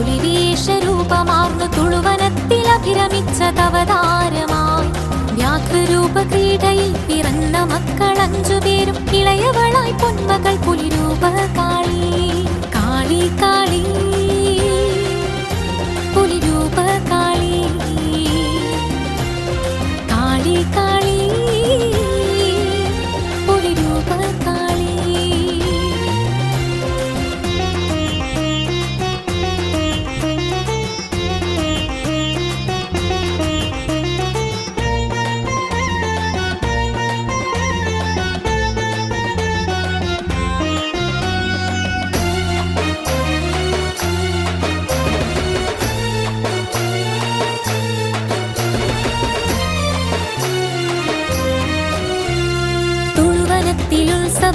പുലിവേഷരൂപമാർന്നു തുളുവനത്തിൽ അഭിരമിച്ചതവതാരമായി വ്യാഘ്രരൂപ ക്രീഡയിൽ പിറന്ന മക്കൾ അഞ്ചുപേരും ഇളയവളായി പൊന്മകൾ പുലിരൂപ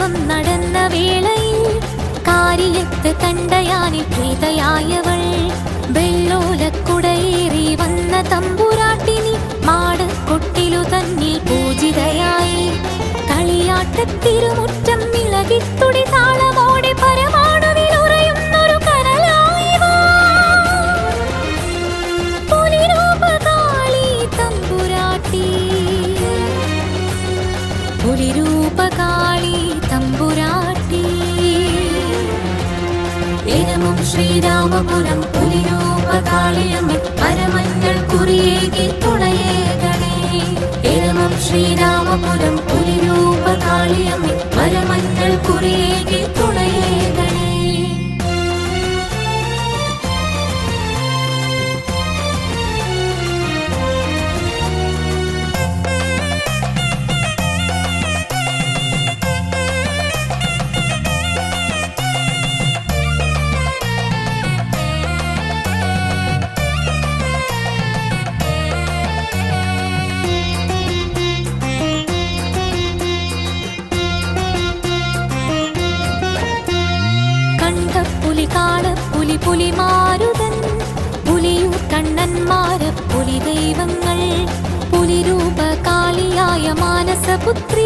ഉത്സവം നടന്ന വേളയിൽ കാര്യത്ത് കണ്ടയാനി പ്രീതയായവൾ. വെള്ളോലക്കുടയേറി വന്ന തമ്പുരാട്ടിനി മാടക്കൊട്ടിലു തന്നിൽ പൂജിതയായി. കളിയാട്ടത്തിരുമുറ്റം ശ്രീരാമപുരം പുലിരൂപകാളിയമ്മ പരമഞ്ഞൾ കുറിയേകി തുണയേകണേ എളമം ശ്രീരാമപുരം പുലിരൂപകാളിയമ്മ പരമഞ്ഞൾ കുറിയേകി പുലിമാരുതൻ പുലിയൂർ കണ്ണന്മാര പുലി ദൈവങ്ങൾ പുലിരൂപകാളിയായ മാനസപുത്രി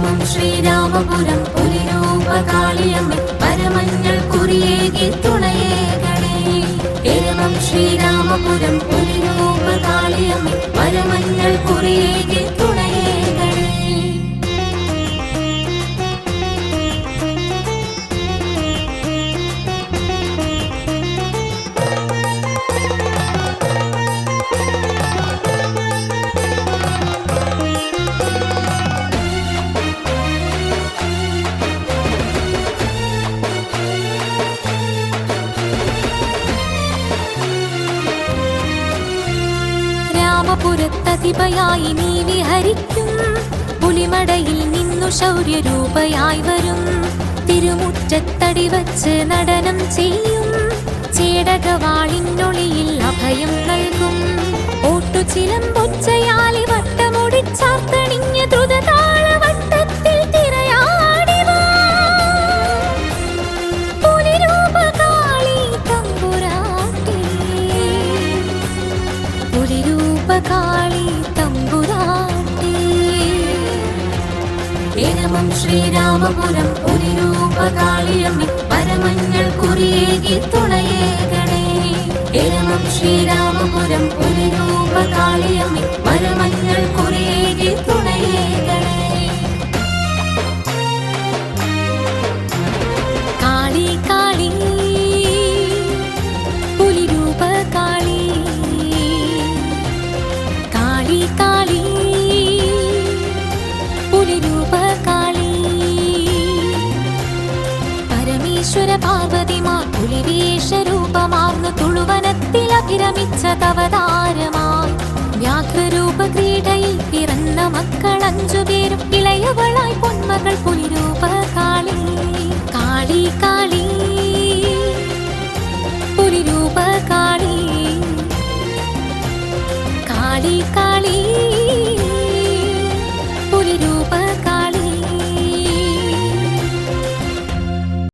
ഇരമം ശ്രീരാമപുരം പുലിരൂപകാളിയമ്മ പരമഞ്ഞൾ കുറിയേകി തുണയേകണേ. എരമം ശ്രീരാമപുരം പുലിരൂപകാളിയമ്മ പരമഞ്ഞൾ കുറിയേകി തുണയേകണേ രാമപുരത്തതിപയായി നീ വിഹരിക്കും. പുലിമടയിൽ നിന്നു ശൗര്യരൂപയായി വരും. തിരുമുറ്റത്തടി വച്ച് നടനം ചെയ്യും. ചേടകവാളിനൊളിയിൽ അഭയം നൽകും. ഓട്ടുചിലമ്പൊച്ചയാലി വട്ടമൊടിച്ചാർത്തണിഞ്ഞ ദ്രുതതാള ഇരമം ശ്രീരാമപുരം ഒരു രൂപകാളിയമ്മി പരമഞ്ഞൾ കുറിയേകി തുണയേകണേ. ഇരമം ശ്രീരാമപുരം പരമേശ്വര പാർവതിമാർ പുലിവേഷരൂപമാർന്നു തുളുവനത്തിൽ അഭിരമിച്ചതവതാരമായി വ്യാഘ്രരൂപ ക്രീഡയിൽ പിറന്ന മക്കൾ അഞ്ചുപേരും ഇളയവളായി പൊന്മകൾ പുലിരൂപ